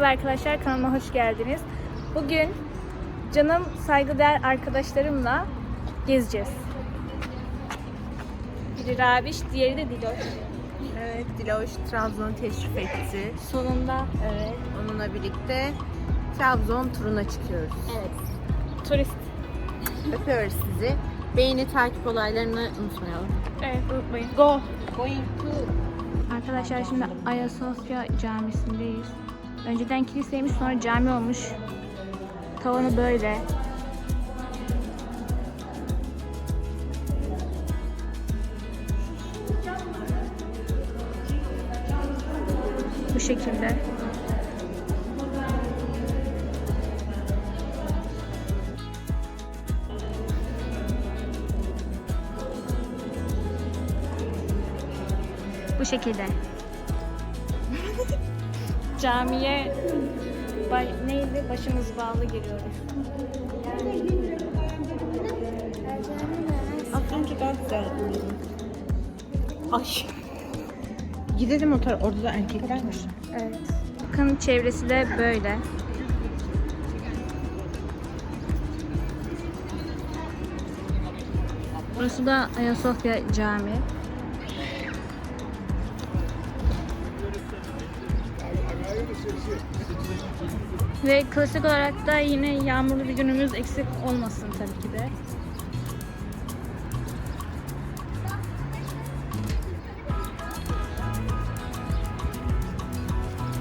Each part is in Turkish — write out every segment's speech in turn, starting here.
Merhaba arkadaşlar, kanalıma hoş geldiniz. Bugün canım saygıdeğer arkadaşlarımla gezeceğiz. Biri Rabiş, diğeri de Diloş. Evet, Diloş Trabzon'u teşrif etti. Sonunda evet. Onunla birlikte Trabzon turuna çıkıyoruz. Evet. Turist. Öpüyoruz sizi. Beğeni, takip olaylarını unutmayalım. Evet, unutmayın. Go! Going to... Arkadaşlar şimdi Ayasofya Camisi'ndeyiz. Önceden kiliseymiş sonra cami olmuş. Tavanı böyle. Bu şekilde. Bu şekilde. Camiye ba- neydi? Başımız bağlı giriyoruz. Önce daha güzel Ay. Gidelim o tarafa. Orada da erkeklermiş. Evet. Bakın çevresi de böyle. Burası da Ayasofya Camii. Ve klasik olarak da yine yağmurlu bir günümüz eksik olmasın tabii ki de.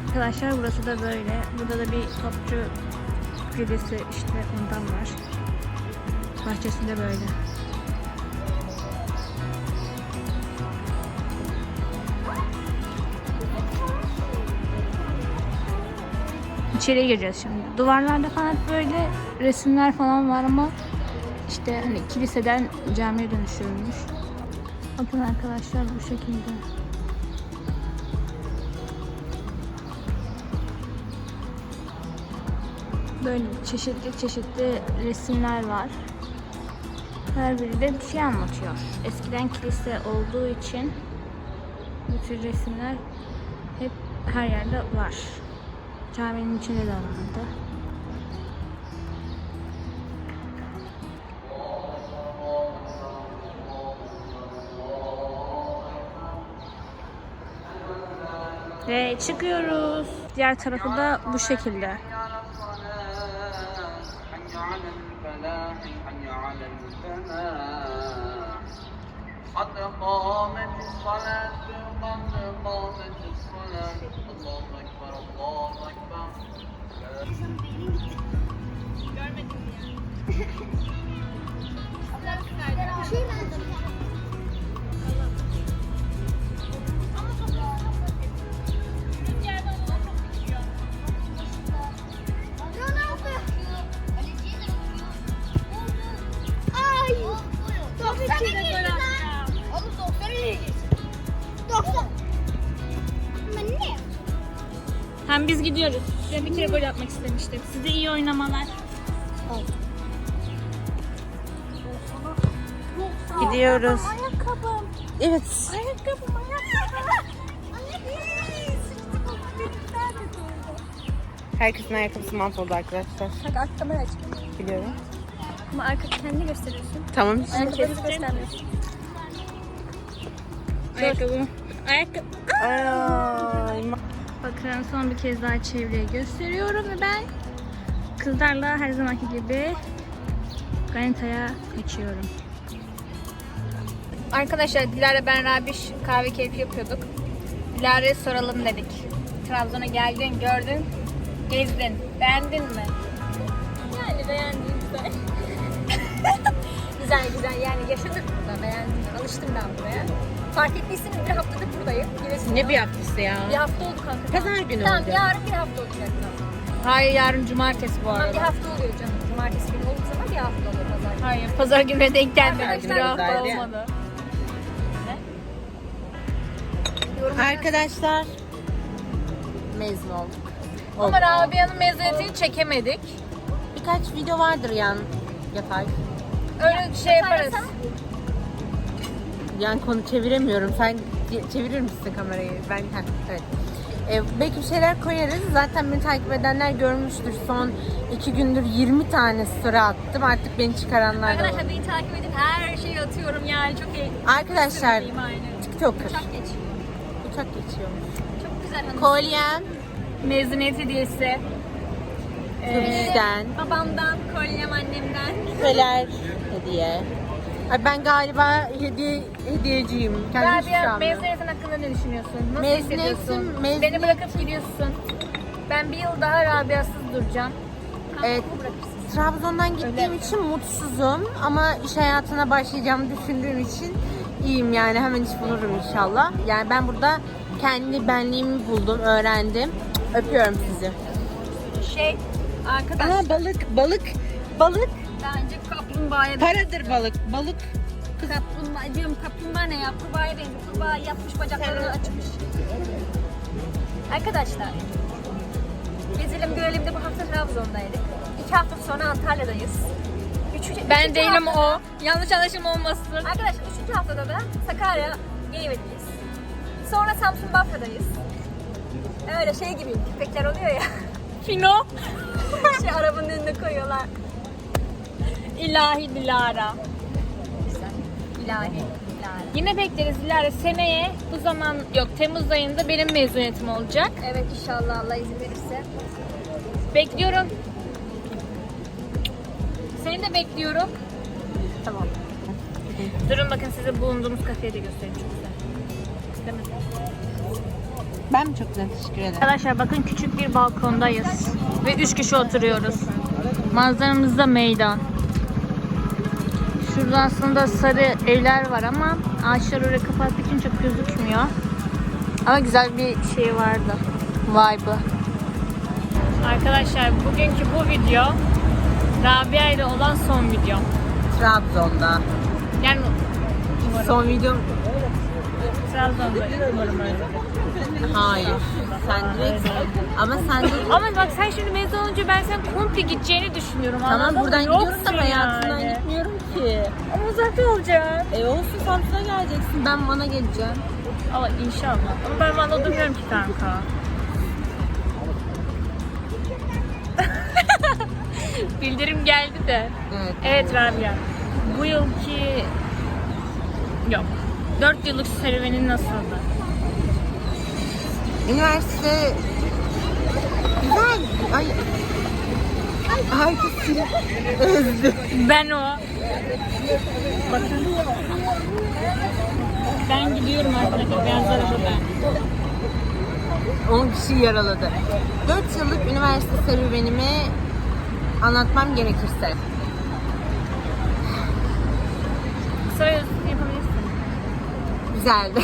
Arkadaşlar burası da böyle. Burada da bir topçu kulübesi işte ondan var. Bahçesi de böyle. İçeriye gireceğiz şimdi. Duvarlarda falan böyle resimler falan var ama işte hani kiliseden camiye dönüştürülmüş. Bakın arkadaşlar bu şekilde. Böyle çeşitli çeşitli resimler var. Her biri de bir şey anlatıyor. Eskiden kilise olduğu için bu tür resimler hep her yerde var. Caminin içinde de vardı. Ve çıkıyoruz. Diğer tarafı da bu şekilde. حي على الفلاح حي على الفلاح قد قامت الصلاة قد قامت الصلاة Görmedim ya. Bir şey lazım. Hem biz gidiyoruz. Size bir kere gol atmak istemiştim. Size iyi oynamalar. Gidiyoruz. Ayakkabım. Evet. Ayakkabım ayakkabım. Herkesin ayakkabısı mahvoldu arkadaşlar. Bak arka kamera aç. Biliyorum. Ama arka kendini gösteriyorsun. Tamam. Ayakkabını göstermiyorsun. Ayakkabı. Ayakkabı. Ay, Bakın son bir kez daha çevreyi gösteriyorum ve ben kızlarla her zamanki gibi Ganita'ya kaçıyorum. Arkadaşlar Dilara ben Rabiş kahve keyfi yapıyorduk. Dilara'ya soralım dedik. Trabzon'a geldin, gördün, gezdin. Beğendin mi? Yani beğendim güzel. güzel güzel yani yaşadık burada beğendim. Alıştım ben buraya. Fark ettiyseniz bir haftadır buradayım. Giresun'da. Ne bir haftası ya. Bir hafta oldu kanka. Pazar günü Tamam oldu. yarın bir hafta olacak. Hayır yarın cumartesi bu arada. bir hafta oluyor canım. Cumartesi günü olduğu zaman bir hafta oluyor pazar günü. Hayır pazar gününe denk gelmemiş. Bir Arkadaşlar hafta güzeldi. olmadı. Arkadaşlar mezun olduk. Ama Rabia'nın mezuniyetini çekemedik. Birkaç video vardır yan yapar. Öyle şey yaparız. Yan konu çeviremiyorum. Sen çevirir misin kamerayı? Ben ha, evet. E, belki bir şeyler koyarız. Zaten beni takip edenler görmüştür. Son iki gündür 20 tane story attım. Artık beni çıkaranlar da var. Arkadaşlar beni takip edin. Her şeyi atıyorum yani. Çok iyi. Arkadaşlar. TikToker. Uçak geçiyor. Uçak geçiyor. Çok güzel hanım. Kolyem. Mezuniyet hediyesi. Turist'ten. Babamdan, kolyem annemden. Küpeler hediye. Ay ben galiba hediye hediyeciyim. Kendim hiçbir şey Rabia almıyorum. mezuniyetin hakkında ne düşünüyorsun? Nasıl Mezuniyetim- hissediyorsun? mezuniyet- Beni bırakıp gidiyorsun. Ben bir yıl daha Rabia'sız duracağım. Evet. Bırakırsın. Trabzon'dan gittiğim için mutsuzum ama iş hayatına başlayacağımı düşündüğüm için iyiyim yani hemen iş bulurum inşallah. Yani ben burada kendi benliğimi buldum, öğrendim. Öpüyorum sizi. Şey, arkadaş balık, balık, balık. Bence kaplumbağaya Paradır balık, balık. Kaplumbağa diyorum kaplumbağa ne ya? Kurbağaya benziyor. Kurbağa yapmış bacaklarını açmış. Arkadaşlar. Gezelim görelim de bu hafta Trabzon'daydık. İki hafta sonra Antalya'dayız. Üçüncü, Ben üçüncü değilim haftada- o. Yanlış anlaşılma olmasın. Arkadaşlar üçüncü haftada da Sakarya Geyve'deyiz. Sonra Samsun Bafra'dayız. Öyle şey gibi köpekler oluyor ya. Fino. şey arabanın önüne koyuyorlar. İlahi Dilara. İlahi. Yine bekleriz Dilara. Seneye bu zaman yok Temmuz ayında benim mezuniyetim olacak. Evet inşallah Allah izin verirse. Bekliyorum. Seni de bekliyorum. Tamam. Durun bakın size bulunduğumuz kafeyi de göstereyim çok güzel. İstemedim. Ben mi çok güzel teşekkür ederim. Arkadaşlar bakın küçük bir balkondayız. Ve üç kişi oturuyoruz. Manzaramız da meydan. Şurada aslında sarı evler var ama ağaçlar oraya kapattığı için çok gözükmüyor. Ama güzel bir şey vardı. Vibe'ı. Arkadaşlar bugünkü bu video Rabia ile olan son video. Trabzon'da. Yani Son videom Trabzon'da umarım öyle. hayır. Sen direkt ama sen de Ama bak sen şimdi mezun olunca ben sen komple gideceğini düşünüyorum. Tamam anladın mı? buradan gidiyorum da Yoksun hayatından yani. gitmiyorum ki. Ama uzakta olacağım. E olsun Samsun'a geleceksin. Ben Van'a geleceğim. Ama inşallah. Ama ben Van'da durmuyorum ki kanka. Bildirim geldi de. Evet. Evet Rabia. Bu yılki yok. 4 yıllık serüvenin nasıldı? Üniversite güzel. Ay. Herkes seni özlü. Ben o. Bakın. Ben gidiyorum arkadaşlar. Beyaz arabada. Onun kişi yaraladı. 4 yıllık üniversite serüvenimi anlatmam gerekirse. Kısa yapabilirsin. Güzeldi.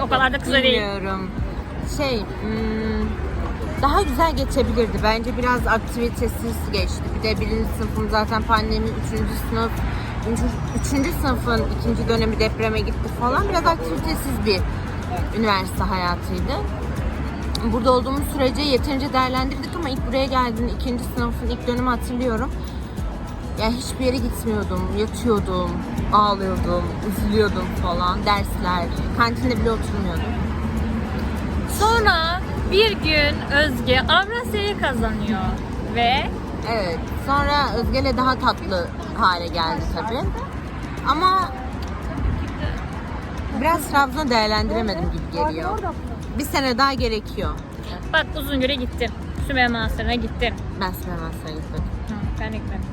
O kadar da kısa değil. Bilmiyorum. Şey, hmm, daha güzel geçebilirdi. Bence biraz aktivitesiz geçti. Bir de birinci sınıfım zaten pandemi, üçüncü sınıf, üçüncü, sınıfın ikinci dönemi depreme gitti falan. Biraz aktivitesiz bir üniversite hayatıydı. Burada olduğumuz sürece yeterince değerlendirdik ama ilk buraya geldiğinde ikinci sınıfın ilk dönemi hatırlıyorum. Yani hiçbir yere gitmiyordum, yatıyordum, ağlıyordum, üzülüyordum falan, dersler, kantinde bile oturmuyordum. Sonra bir gün Özge Avrasya'yı kazanıyor. Ve Evet, sonra Özge'yle daha tatlı hale geldi tabii. Ama biraz Trabzon'u değerlendiremedim gibi geliyor. Bir sene daha gerekiyor. bak Uzungöl'e gittin. Sümeyye Manastırı'na gittin. Ben Süleyman gitmedim. Hı, ben gitmedim.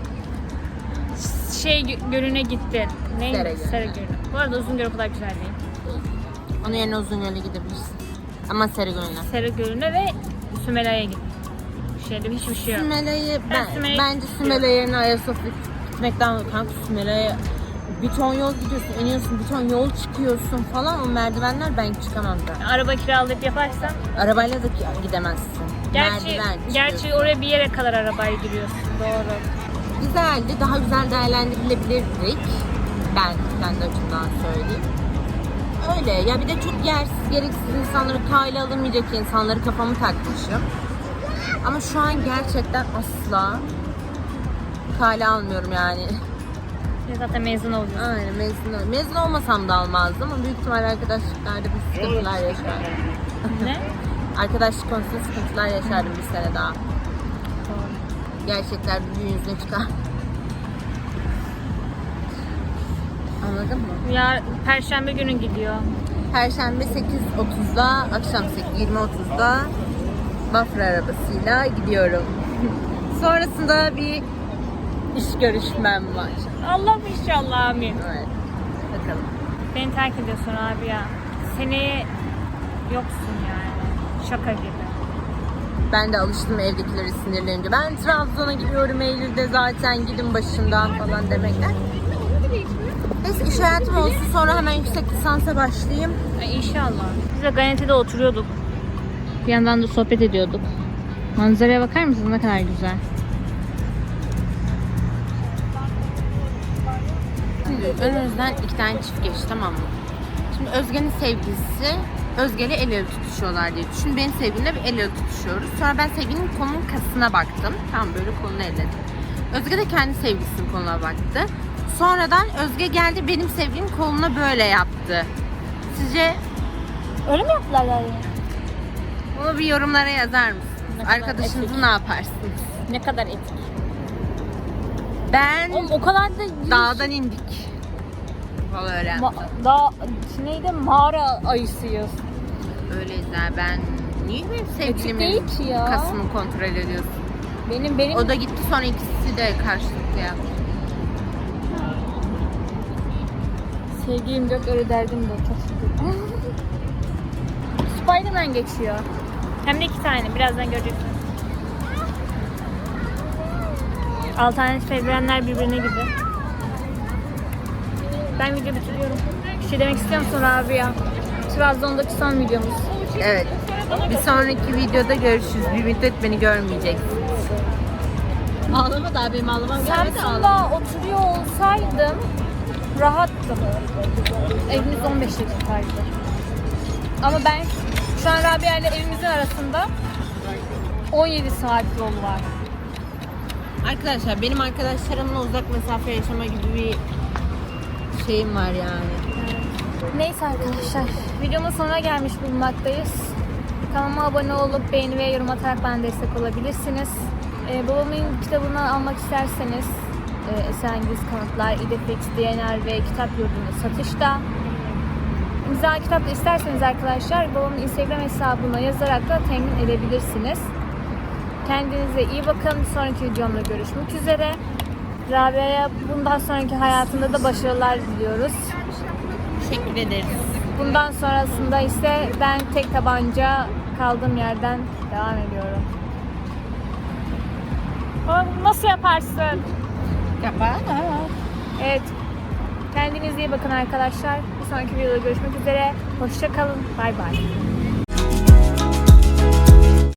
Şey gö- gölüne gittin. Ne? Sera Gölü. Sera Gölü. Bu arada Uzungöl o kadar güzel değil. Onun yerine Uzungöl'e gidebilirsin. Ama Serigöl'e. Sera Gölü'ne ve Sümela'ya gittin. Şeyde hiçbir şey yok. Sümele'yi Ben ben, Sümele'yi- bence Sümele yerine Ayasofya gitmekten kanka Sümele'ye bir ton yol gidiyorsun, iniyorsun, bir ton yol çıkıyorsun falan o merdivenler ben çıkamam zaten. Araba kiralayıp yaparsan Arabayla da gidemezsin. Gerçi, Merdiven çıkıyorsun. gerçi oraya bir yere kadar arabayla giriyorsun. Doğru. güzeldi. Daha güzel değerlendirilebilirdik. Ben kendi açımdan söyleyeyim. Öyle. Ya bir de çok yersiz, gereksiz insanları kale alınmayacak insanları kafamı takmışım. Ama şu an gerçekten asla kale almıyorum yani. Ya Zaten mezun olacaksın. Aynen mezun, mezun olmasam da almazdım ama büyük ihtimal arkadaşlıklarda bir sıkıntılar yaşar. ne? arkadaşlık konusunda sıkıntılar yaşardım bir sene daha. Gerçekler bir gün yüzüne çıkar. Anladın mı? Ya Perşembe günü gidiyor. Perşembe 8.30'da, akşam 20.30'da Bafra arabasıyla gidiyorum. Sonrasında bir iş görüşmem var. Allah inşallah amin. Evet. Bakalım. Beni terk ediyorsun abi ya. Seni yoksun yani. Şaka gibi. Ben de alıştım evdekilere sinirlenince. Ben Trabzon'a gidiyorum Eylül'de zaten gidin başımdan falan demekler. Neyse iş hayatım olsun sonra hemen yüksek lisansa başlayayım. Ay inşallah. Biz de Ganete'de oturuyorduk. Bir yandan da sohbet ediyorduk. Manzaraya bakar mısınız ne kadar güzel. Şimdi önümüzden iki tane çift geçti tamam mı? Şimdi Özge'nin sevgilisi Özge ile el ele tutuşuyorlar diye düşün. Benim sevgilimle bir el ele tutuşuyoruz. Sonra ben sevgilinin kolunun kasına baktım. Tamam böyle kolunu elledim. Özge de kendi sevgilisinin koluna baktı. Sonradan Özge geldi benim sevgilim koluna böyle yaptı. Sizce Öyle mi yaptılar yani? bunu bir yorumlara yazar mısınız? Ne kadar Arkadaşınızı ne yaparsınız? Ne kadar etik. Ben Oğlum o kadar da dağdan indik. Valla öyle. Ma- da neydi mağara ayısıyız. Öyleyiz ya ben niye benim sevgilimin değil ki ya. kasını kontrol ediyorsun? Benim benim O da gitti sonra ikisi de karşılıklı yaptı. Sevgilim yok öyle derdim de çok şükür. Spiderman geçiyor. Hem de iki tane. Birazdan göreceksiniz. Alternatif evrenler birbirine gibi. Ben video bitiriyorum. Bir şey demek istiyor musun Rabia? Trabzon'daki son videomuz. Evet. Bir sonraki videoda görüşürüz. Bir müddet beni görmeyeceksiniz. Ağlama da benim ağlamam Samsun'da oturuyor olsaydım rahattım. Evimiz 15 dakikaydı. Ama ben şu an Rabia ile evimizin arasında 17 saat yol var. Arkadaşlar benim arkadaşlarımla uzak mesafe yaşama gibi bir şeyim var yani. Neyse arkadaşlar videomun sonuna gelmiş bulunmaktayız. Kanalıma abone olup beğeni ve yorum atarak bana destek olabilirsiniz. Ee, babamın kitabını almak isterseniz Esengiz Kanıtlar, İdefix, DNR ve Kitap Yurdu'nun satışta. İmza kitap da isterseniz arkadaşlar babamın Instagram hesabına yazarak da temin edebilirsiniz. Kendinize iyi bakın. Sonraki videomda görüşmek üzere. Rabia'ya bundan sonraki hayatında da başarılar diliyoruz. Teşekkür ederiz. Bundan sonrasında ise ben tek tabanca kaldığım yerden devam ediyorum. Nasıl yaparsın? Evet. Kendinize iyi bakın arkadaşlar. Bir sonraki videoda görüşmek üzere. Hoşça kalın. Bay bay.